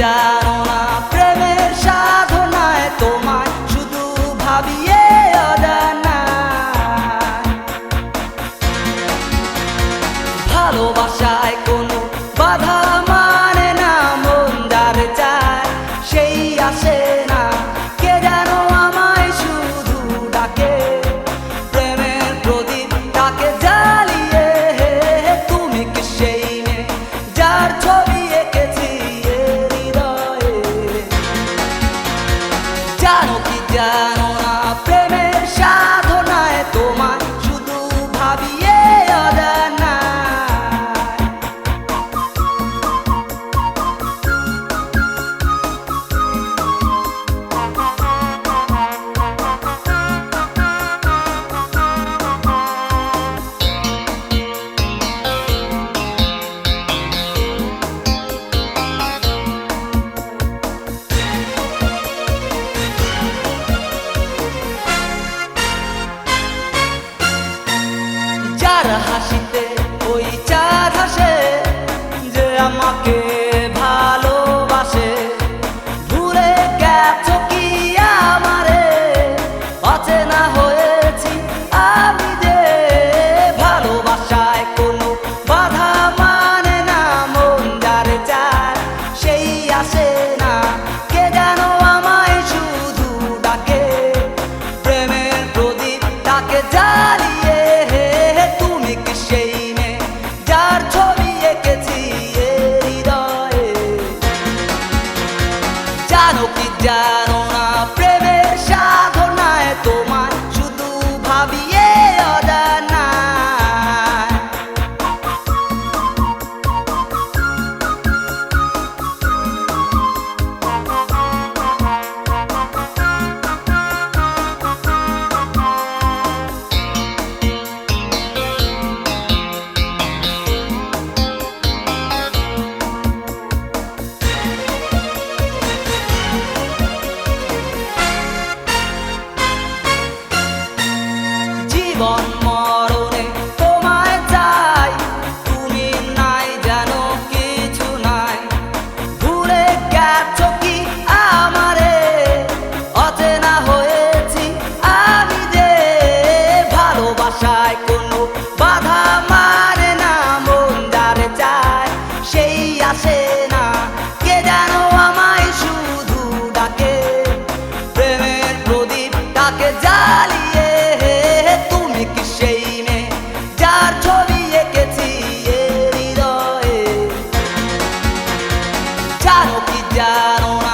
জানো না প্রেমের সাধনায় তোমায় শুধু ভাবিয়ে অদায় তার হাসিতে জানো না প্রেমের সাধনায় তোমার শুধু ভাবি। 爱 Ciao, Chigiano,